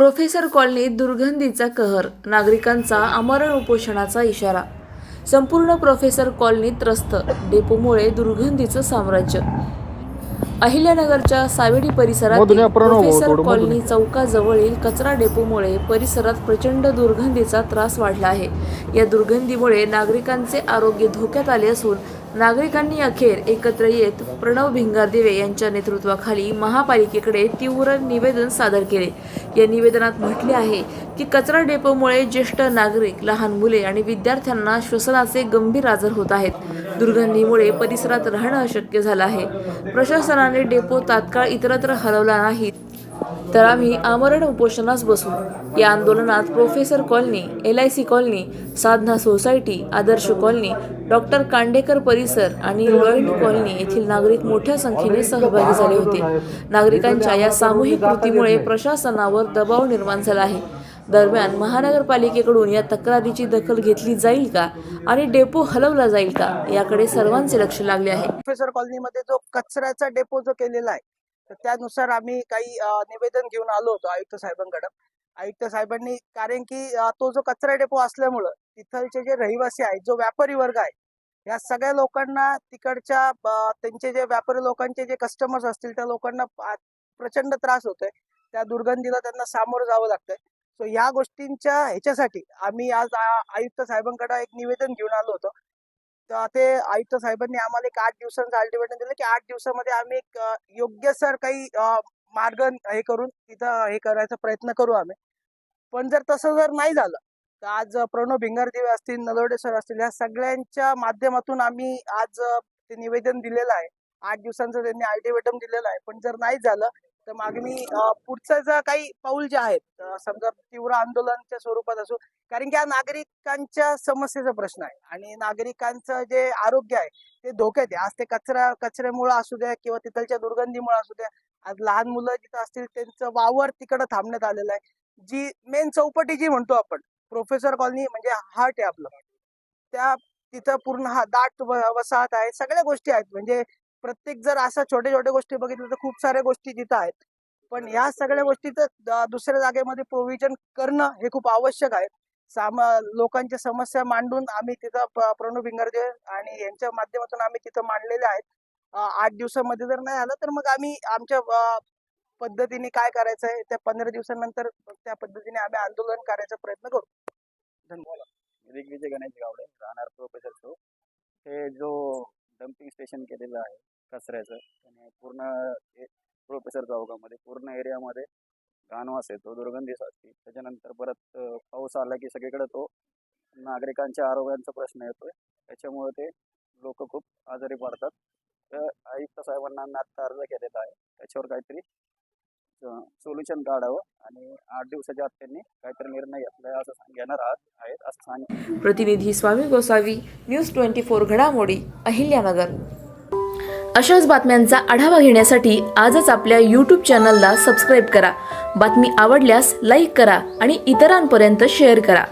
Professor कॉलनीत दुर्गंधीचा कहर नागरिकांचा आमरण उपोषणाचा इशारा. संपूर्ण प्रोफेसर कॉलनीत त्रस्त डेपोमुळे दुर्गंधीचं साम्राज्य. अहिल्यानगरच्या सावेडी परिसरात प्रोफेसर कॉलनी चौकाजवळील कचरा डेपोमुळे परिसरात प्रचंड दुर्गंधीचा त्रास वाढला आहे. या दुर्गंधीमुळे नागरिकांचे आरोग्य धोक्यात आले असून नागरिकांनी अखेर एकत्र येत प्रणव भिंगारदिवे यांच्या नेतृत्वाखाली महापालिकेकडे तीव्र निवेदन सादर केले. या निवेदनात म्हटले आहे की कचरा डेपोमुळे ज्येष्ठ नागरिक लहान मुले आणि विद्यार्थ्यांना श्वसनाचे गंभीर आजार होत आहेत. दुर्गंधीमुळे परिसरात राहणं अशक्य झालं आहे. प्रशासनाने डेपो तात्काळ इतरत्र हलवला नाही. तर आम्ही आमरण उपोषणास बसू. या आंदोलनात professor colony L I C colony Sadhana society Adarsh colony doctor Kandekar परिसर आणि लॉईड कॉलनी येथील नागरिक मोठ्या संख्येने सहभागी झाले होते. नागरिकांच्या या सामूहिक कृतीमुळे प्रशासनावर दबाव निर्माण झाला आहे. दरम्यान महानगरपालिकेकडून या तक्रारीची दखल घेतली जाईल का आणि डेपो हलवला जाईल का याकडे सर्वांचे लक्ष लागले आहे. प्रोफेसर कॉलनीमध्ये जो कचऱ्याचा डेपो जो केलेला आहे तर त्यानुसार आम्ही काही निवेदन घेऊन आलो होतो आयुक्त साहेबांकडे. आयुक्त साहेबांनी कारण की तो जो कचरा डेपो असल्यामुळं तिथलचे जे रहिवासी आहेत जो व्यापारी वर्ग आहे या सगळ्या लोकांना तिकडच्या त्यांचे जे व्यापारी लोकांचे जे कस्टमर्स असतील त्या लोकांना प्रचंड त्रास होतोय. त्या दुर्गंधीला त्यांना सामोरं जावं लागतंय. सो या गोष्टींच्या ह्याच्यासाठी आम्ही आज आयुक्त साहेबांकडे एक निवेदन घेऊन आलो होतो. ते आयुक्त साहेबांनी आम्हाला एक आठ दिवसांचं अल्टिमेटम दिलं की आठ दिवसामध्ये आम्ही एक योग्य सर काही मार्ग हे करून तिथं हे करायचा प्रयत्न करू आम्ही. पण जर तसं जर नाही झालं तर आज प्रणव भिंगारदेवे असतील नलवडे सर असतील या सगळ्यांच्या माध्यमातून आम्ही आज ते निवेदन दिलेलं आहे. आठ दिवसांचं त्यांनी अल्टिमेटम दिलेलं आहे. पण जर नाही झालं तर मग मी पुढचं जर काही पाऊल जे आहेत समजा तीव्र आंदोलनच्या स्वरूपात असो कारण की हा नागरिकांच्या समस्येचा प्रश्न आहे आणि नागरिकांचं जे आरोग्य आहे ते धोक्यात आहे. आज ते कचरा कचऱ्यामुळे असू द्या किंवा तिथलच्या दुर्गंधीमुळे असू द्या आज लहान मुलं जिथं असतील त्यांचं वावर तिकडं थांबण्यात आलेलं आहे. जी मेन चौपटी जी म्हणतो आपण प्रोफेसर कॉलनी म्हणजे हार्ट आहे आपलं. त्या तिथं पूर्ण हा दाट वसाहत आहे सगळ्या गोष्टी आहेत. म्हणजे प्रत्येक जर अशा छोट्या छोट्या गोष्टी बघितल्या तर खूप साऱ्या गोष्टी तिथं आहेत. पण ह्या सगळ्या गोष्टीचं दुसऱ्या जागेमध्ये प्रोव्हिजन करणं हे खूप आवश्यक आहे. साम लोकांच्या समस्या मांडून आम्ही तिथं प- प्रणव भिंगरजे आणि यांच्या माध्यमातून आम्ही तिथं मांडलेले आहेत. आठ दिवसामध्ये जर नाही आलं तर मग आम्ही आमच्या पद्धतीने काय करायचं आहे त्या पंधरा दिवसानंतर त्या पद्धतीने आम्ही आंदोलन करायचा प्रयत्न करू. धन्यवाद. दिग्विजय गणेश गावडे राहणार प्रोफेसर हे जो डम्पिंग स्टेशन केलेलं आहे कचऱ्याचं. आणि पूर्ण ए- प्रोफेसर चौकामध्ये पूर्ण एरियामध्ये घाणवास येतो दुर्गंधी असते त्याच्यानंतर परत अ, पाऊस आला की सगळीकडे तो नागरिकांच्या आरोग्यांचा प्रश्न येतोय. त्याच्यामुळे ते लोक खूप आजारी पडतात. तर आयुक्त साहेबांना आम्ही आत्ता अर्ज केलेला आहे. त्याच्यावर काहीतरी सोल्युशन काढावं आणि आठ दिवसाच्या आत त्यांनी काहीतरी निर्णय घेतलाय असं सांगणार घेणार आहात आहेत असं सांग. प्रतिनिधी Swami Gosavi news twenty four घडामोडी अहिल्यानगर. अशाच बातम्यांचा आढावा घेण्यासाठी आजच आपल्या यूट्यूब चॅनलला सबस्क्राईब करा. बातमी आवडल्यास लाईक करा आणि इतरांपर्यंत शेअर करा.